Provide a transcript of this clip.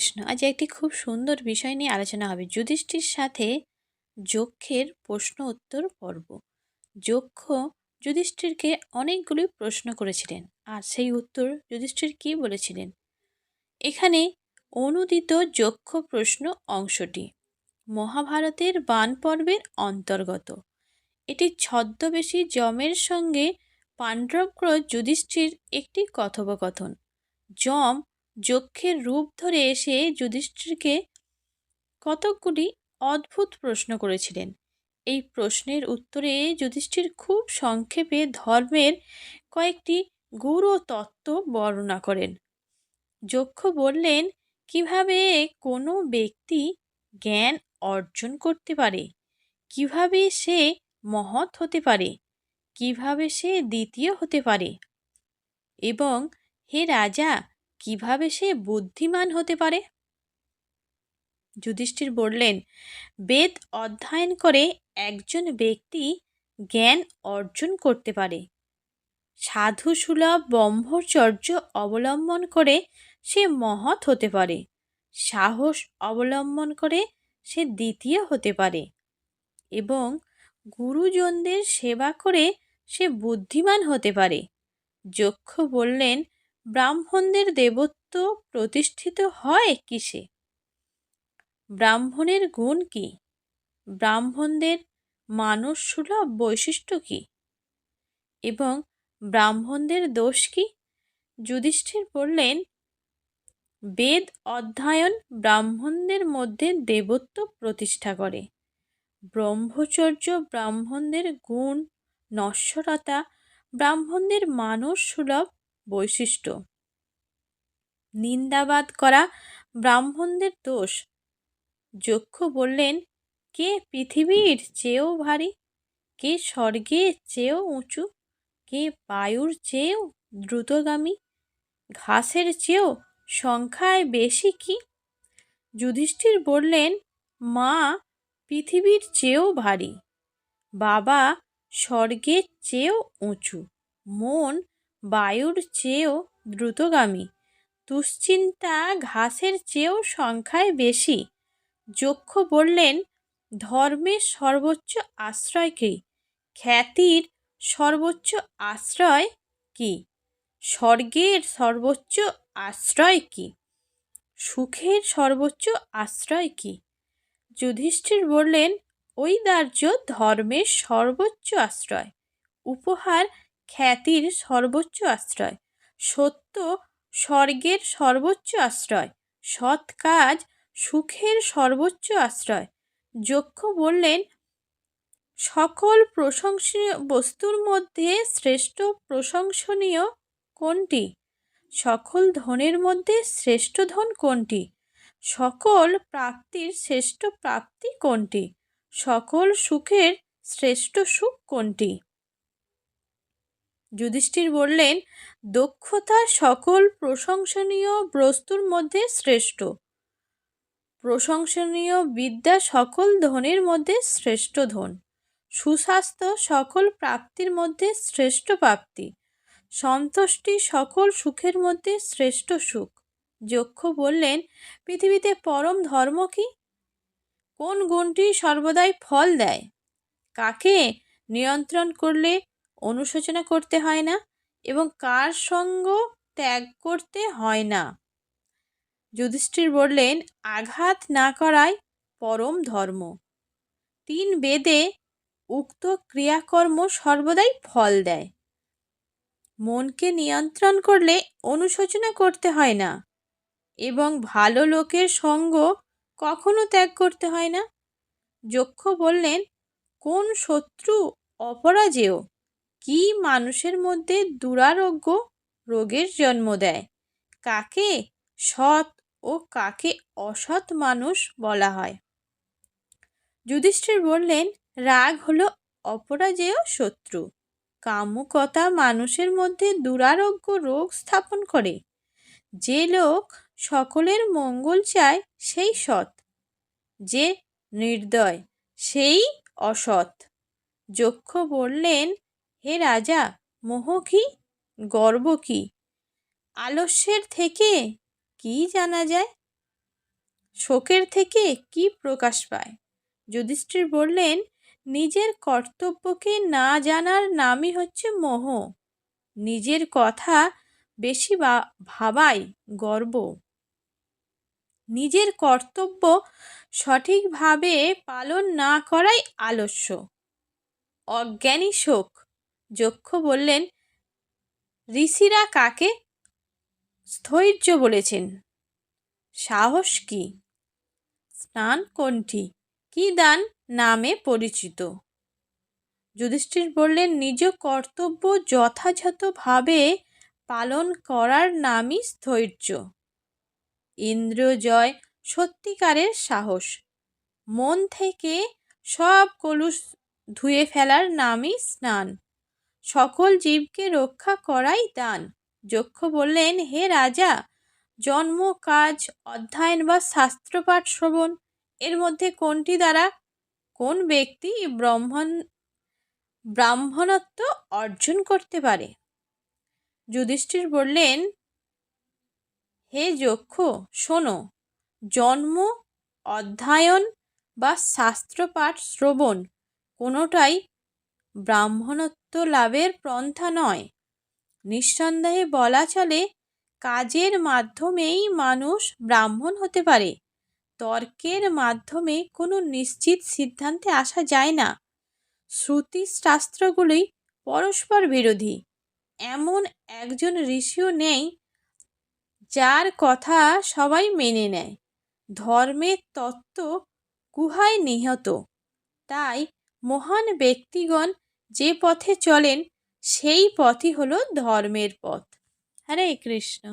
কৃষ্ণ, আজ একটি খুব সুন্দর বিষয় নিয়ে আলোচনা হবে। যুধিষ্ঠির সাথে যক্ষের প্রশ্ন উত্তর পর্ব। যক্ষ যুধিষ্ঠিরকে অনেকগুলি প্রশ্ন করেছিলেন, আর সেই উত্তর যুধিষ্ঠির কী বলেছিলেন? এখানে অনুদিত যক্ষ প্রশ্ন অংশটি, মহাভারতের বান পর্বের অন্তর্গত। এটি ছদ্মবেশী যমের সঙ্গে পাণ্ডবক্র যুধিষ্ঠির একটি কথোপকথন। যম যক্ষের রূপ ধরে এসে যুধিষ্ঠিরকে কতকগুলি অদ্ভুত প্রশ্ন করেছিলেন। এই প্রশ্নের উত্তরে যুধিষ্ঠির খুব সংক্ষেপে ধর্মের কয়েকটি গুরু তত্ত্ব বর্ণনা করেন। যক্ষ বললেন, কীভাবে কোনো ব্যক্তি জ্ঞান অর্জন করতে পারে? কীভাবে সে মহৎ হতে পারে? কীভাবে সে দ্বিতীয় হতে পারে? এবং, হে রাজা কীভাবে সে বুদ্ধিমান হতে পারে? যুধিষ্ঠির বললেন, বেদ অধ্যয়ন করে একজন ব্যক্তি জ্ঞান অর্জন করতে পারে। সাধু সুলভ ব্রহ্মচর্য অবলম্বন করে সে মহৎ হতে পারে। সাহস অবলম্বন করে সে দ্বিতীয় হতে পারে। এবং গুরুজনদের সেবা করে সে বুদ্ধিমান হতে পারে। যক্ষ বললেন ব্রাহ্মণদের দেবত্ব প্রতিষ্ঠিত হয় কিসে? ব্রাহ্মণের গুণ কি? ব্রাহ্মণদের মানুষ সুলভ বৈশিষ্ট্য কি? এবং ব্রাহ্মণদের দোষ কি? যুধিষ্ঠির বললেন, বেদ অধ্যয়ন ব্রাহ্মণদের মধ্যে দেবত্ব প্রতিষ্ঠা করে। ব্রহ্মচর্য ব্রাহ্মণদের গুণ, নশ্বরতা ব্রাহ্মণদের মানুষ সুলভ বৈশিষ্ট্য। নিন্দাবাদ করা ব্রাহ্মণদের দোষ। যক্ষ বললেন, কে পৃথিবীর চেয়েও ভারী? কে স্বর্গের চেয়েও উঁচু? কে বায়ুর চেয়েও দ্রুতগামী? ঘাসের চেয়েও সংখ্যায় বেশি কি? যুধিষ্ঠির বললেন, মা, পৃথিবীর চেয়েও ভারী। বাবা, স্বর্গের চেয়েও উঁচু। মন বায়ুর চেয়েও দ্রুতগামী। দুশ্চিন্তা ঘাসের চেয়েও সংখ্যায় বেশি। যক্ষ বললেন ধর্মের সর্বোচ্চ আশ্রয় কী? খ্যাতির সর্বোচ্চ আশ্রয় কি? স্বর্গের সর্বোচ্চ আশ্রয় কি? সুখের সর্বোচ্চ আশ্রয় কি? যুধিষ্ঠির বললেন ঐদার্য ধর্মের সর্বোচ্চ আশ্রয়। উপহার খ্যাতির সর্বোচ্চ আশ্রয়। সত্য স্বর্গের সর্বোচ্চ আশ্রয়। সৎ কাজ সুখের সর্বোচ্চ আশ্রয়। যক্ষ বললেন, সকল প্রশংসনীয় বস্তুর মধ্যে শ্রেষ্ঠ প্রশংসনীয় কোনটি? সকল ধনের মধ্যে শ্রেষ্ঠ ধন কোনটি? সকল প্রাপ্তির শ্রেষ্ঠ প্রাপ্তি কোনটি? সকল সুখের শ্রেষ্ঠ সুখ কোনটি? যুধিষ্ঠির বললেন, দক্ষতা সকল প্রশংসনীয় বস্তুর মধ্যে শ্রেষ্ঠ। প্রশংসনীয় বিদ্যা সকল ধনের মধ্যে শ্রেষ্ঠ ধন। সুস্বাস্থ্য সকল প্রাপ্তির মধ্যে শ্রেষ্ঠ প্রাপ্তি। সন্তুষ্টি সকল সুখের মধ্যে শ্রেষ্ঠ সুখ। যক্ষ বললেন, পৃথিবীতে পরম ধর্ম কি? কোন গুণটি সর্বদাই ফল দেয়? কাকে নিয়ন্ত্রণ করলে অনুশোচনা করতে হয় না এবং কার সঙ্গ ত্যাগ করতে হয় না। যুধিষ্ঠির বললেন, আঘাত না করাই পরম ধর্ম। তিন বেদে উক্ত ক্রিয়াকর্ম সর্বদাই ফল দেয়। মনকে নিয়ন্ত্রণ করলে অনুশোচনা করতে হয় না এবং ভালো লোকের সঙ্গ কখনো ত্যাগ করতে হয় না। যক্ষ বললেন, কোন শত্রু অপরাজেয়? কি মানুষের মধ্যে দুরারোগ্য রোগের জন্ম দেয়? কাকে সৎ ও কাকে অসৎ মানুষ বলা হয়? যুধিষ্ঠির বললেন, রাগ হলো অপরাজেয় শত্রু। কামুকতা মানুষের মধ্যে দুরারোগ্য রোগ স্থাপন করে। যে লোক সকলের মঙ্গল চায়, সেই সৎ। যে নির্দয়, সেই অসৎ। যক্ষ বললেন হে রাজা, মোহ কি? গর্ব কি? আলস্যের থেকে কি জানা যায়? শোকের থেকে কি প্রকাশ পায়? যুধিষ্ঠির বললেন, নিজের কর্তব্যকে না জানার নামই হচ্ছে মোহ। নিজের কথা বেশি ভাবাই গর্ব। নিজের কর্তব্য সঠিকভাবে পালন না করাই আলস্য। অজ্ঞানী শোক। যক্ষ বললেন, ঋষিরা কাকে স্থৈর্য বলেছেন? সাহস কি? স্নান কোনটি? কি দান নামে পরিচিত? যুধিষ্ঠির বললেন, নিজ কর্তব্য যথাযথভাবে পালন করার নামই স্থৈর্য। ইন্দ্রজয় সত্যিকারের সাহস। মন থেকে সব কলুষ ধুয়ে ফেলার নামই স্নান। সকল জীবকে রক্ষা করাই দান। যক্ষ বললেন, হে রাজা, জন্ম, কাজ, অধ্যয়ন বা শাস্ত্রপাঠ শ্রবণ, এর মধ্যে কোনটি দ্বারা? কোন ব্যক্তি ব্রহ্মণ, ব্রাহ্মণত্ব অর্জন করতে পারে? যুধিষ্ঠির বললেন, হে যক্ষ, শোনো, জন্ম, অধ্যয়ন বা শাস্ত্রপাঠ শ্রবণ কোনোটাই ব্রাহ্মণত্ব লাভের পন্থা নয়। নিঃসন্দেহে বলা চলে, কাজের মাধ্যমেই মানুষ ব্রাহ্মণ হতে পারে। তর্কের মাধ্যমে কোনো নিশ্চিত সিদ্ধান্তে আসা যায় না। শ্রুতি শাস্ত্রগুলি পরস্পর বিরোধী। এমন একজন ঋষিও নেই, যার কথা সবাই মেনে নেয়। ধর্মের তত্ত্ব গুহায় নিহত। তাই মহান ব্যক্তিগণ যে পথে চলেন সেই পথই হলো ধর্মের পথ। হরে কৃষ্ণ।